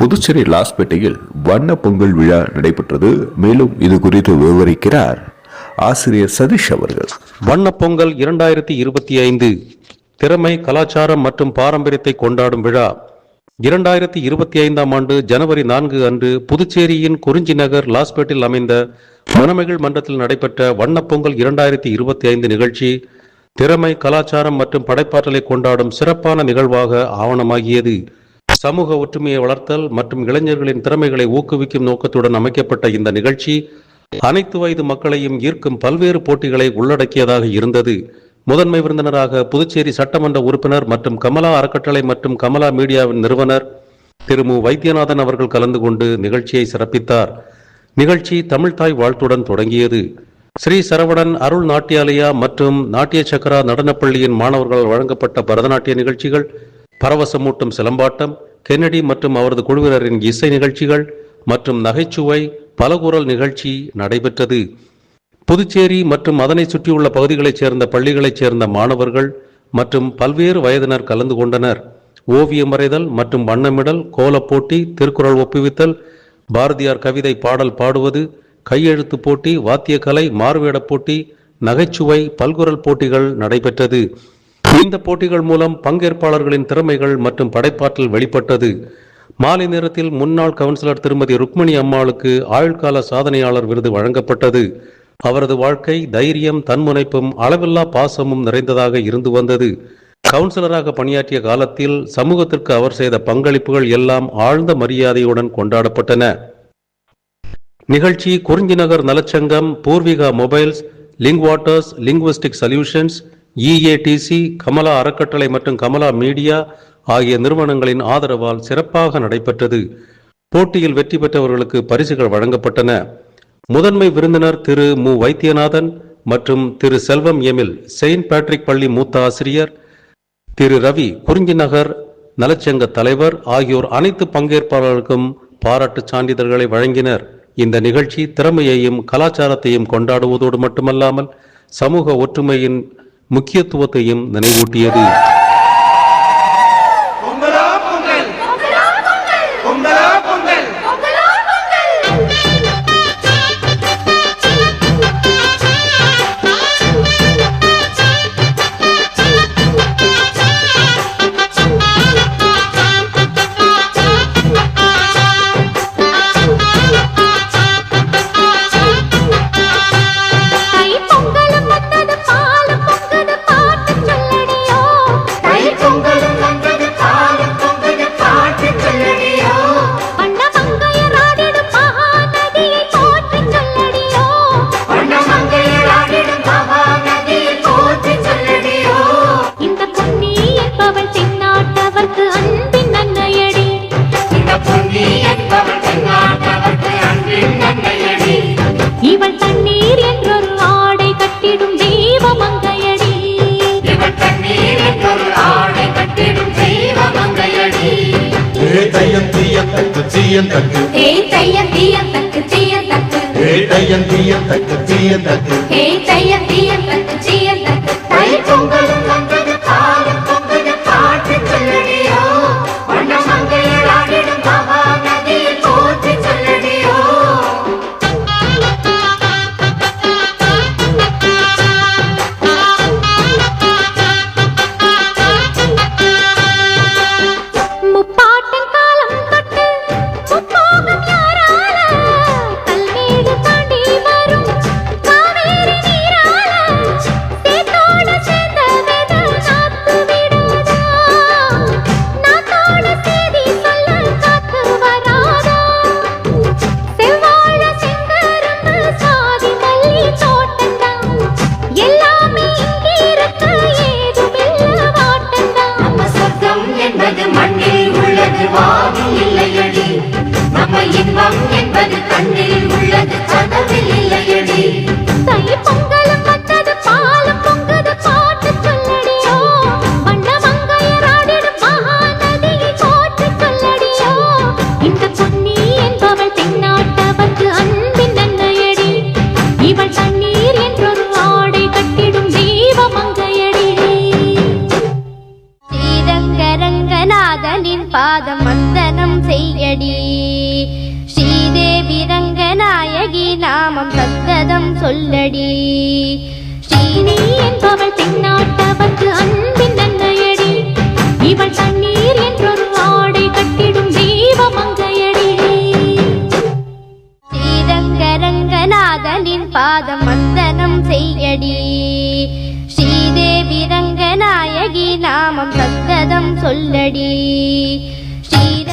புதுச்சேரி லாஸ்பேட்டையில் வண்ண பொங்கல் விழா நடைபெற்றது. மேலும் இது குறித்து விவரிக்கிறார் ஆசிரியர் சதீஷ் அவர்கள். வண்ண பொங்கல் இரண்டாயிரத்தி இருபத்தி ஐந்து திறமை கலாச்சாரம் மற்றும் பாரம்பரியத்தை கொண்டாடும் விழா. இரண்டாயிரத்தி இருபத்தி ஐந்தாம் ஆண்டு ஜனவரி நான்கு அன்று புதுச்சேரியின் குறிஞ்சி நகர் லாஸ்பேட்டில் அமைந்த மணமகள் மன்றத்தில் நடைபெற்ற வண்ணப்பொங்கல் இரண்டாயிரத்தி இருபத்தி ஐந்து நிகழ்ச்சி திறமை கலாச்சாரம் மற்றும் படைப்பாற்றலை கொண்டாடும் சிறப்பான நிகழ்வாக ஆவணமாகியது. சமூக ஒற்றுமையை வளர்த்தல் மற்றும் இளைஞர்களின் திறமைகளை ஊக்குவிக்கும் நோக்கத்துடன் அமைக்கப்பட்ட இந்த நிகழ்ச்சி அனைத்து வயது மக்களையும் ஈர்க்கும் பல்வேறு போட்டிகளை உள்ளடக்கியதாக இருந்தது. முதன்மை விருந்தினராக புதுச்சேரி சட்டமன்ற உறுப்பினர் மற்றும் கமலா அறக்கட்டளை மற்றும் கமலா மீடியாவின் நிறுவனர் திரு மு. வைத்தியநாதன் அவர்கள் கலந்து கொண்டு நிகழ்ச்சியை சிறப்பித்தார். நிகழ்ச்சி தமிழ்தாய் வாழ்த்துடன் தொடங்கியது. ஸ்ரீ சரவணன் அருள் நாட்டியாலயா மற்றும் நாட்டிய சக்கரா நடனப்பள்ளியின் மாணவர்கள் வழங்கப்பட்ட பரதநாட்டிய நிகழ்ச்சிகள் பரவசமூட்டும் சிலம்பாட்டம் கென்னடி மற்றும் அவரது குழுவினரின் இசை நிகழ்ச்சிகள் மற்றும் நகைச்சுவை பலகுரல் நிகழ்ச்சி நடைபெற்றது. புதுச்சேரி மற்றும் அதனை சுற்றியுள்ள பகுதிகளைச் சேர்ந்த பள்ளிகளைச் சேர்ந்த மாணவர்கள் மற்றும் பல்வேறு வயதினர் கலந்து கொண்டனர். ஓவியம் வரைதல் மற்றும் வண்ணமிடல் கோலப் போட்டி திருக்குறள் ஒப்புவித்தல் பாரதியார் கவிதை பாடல் பாடுவது கையெழுத்து போட்டி வாத்தியக்கலை மாறுவேடப் போட்டி நகைச்சுவை பல்குரல் போட்டிகள் நடைபெற்றது. இந்த போட்டிகள் மூலம் பங்கேற்பாளர்களின் திறமைகள் மற்றும் படைப்பாற்றல் வெளிப்பட்டது. மாலை நேரத்தில் முன்னாள் கவுன்சிலர் திருமதி ருக்மணி அம்மாளுக்கு ஆழ்கால சாதனையாளர் விருது வழங்கப்பட்டது. அவரது வாழ்க்கை தைரியம் தன்முனைப்பும் அளவில்லா பாசமும் நிறைந்ததாக இருந்து வந்தது. கவுன்சிலராக பணியாற்றிய காலத்தில் சமூகத்திற்கு அவர் செய்த பங்களிப்புகள் எல்லாம் ஆழ்ந்த மரியாதையுடன் கொண்டாடப்பட்டன. நிகழ்ச்சி Kurinji Nagar நலச்சங்கம் Poorvika mobiles link waters linguistic solutions E A D C Kamala அறக்கட்டளை மற்றும் கமலா மீடியா ஆகிய நிறுவனங்களின் ஆதரவால் சிறப்பாக நடைபெற்றது. போட்டியில் வெற்றி பெற்றவர்களுக்கு பரிசுகள் வழங்கப்பட்டன. முதன்மை விருந்தினர் திரு மு. வைத்தியநாதன் மற்றும் Thiru Selvam Emil Saint Patrick பள்ளி மூத்த ஆசிரியர் திரு ரவி குறிஞ்சி நகர் நலச்சங்க தலைவர் ஆகியோர் அனைத்து பங்கேற்பாளர்களுக்கும் பாராட்டு சான்றிதழ்களை வழங்கினர். இந்த நிகழ்ச்சி திறமையையும் கலாச்சாரத்தையும் கொண்டாடுவதோடு மட்டுமல்லாமல் சமூக ஒற்றுமையின் முக்கியத்துவத்தையும் நினைவூட்டியது. தீயம் தக்கு ஏ தையம் தீயம் தக்கு தீயம் தக்கு தீயம் தக்கு தீயம் தக்கு என்றொரு ஆடை கட்டிடும் தெய்வ மங்கையடி ஸ்ரீரங்கரங்கநாதனின் பாதம் வந்தனம் செய் செய்யடி. ஸ்ரீதேவி ரங்கநாயகி நாமம் சத்ததம் சொல்லடி. ஸ்ரீனி என்பவள் தென்னாட்டவர்க்கு அன்பின் நன்மையடி. இவள் தண்ணீர் என்றொரு ஆடை கட்டிடும் தெய்வமங்கையடி ஸ்ரீரங்க ரங்கநாதனின் பாதம் வந்தனம் செய்யடி. ஸ்ரீதேவி ரங்கநாயகி நாமம் சத்ததம் சொல்லடி.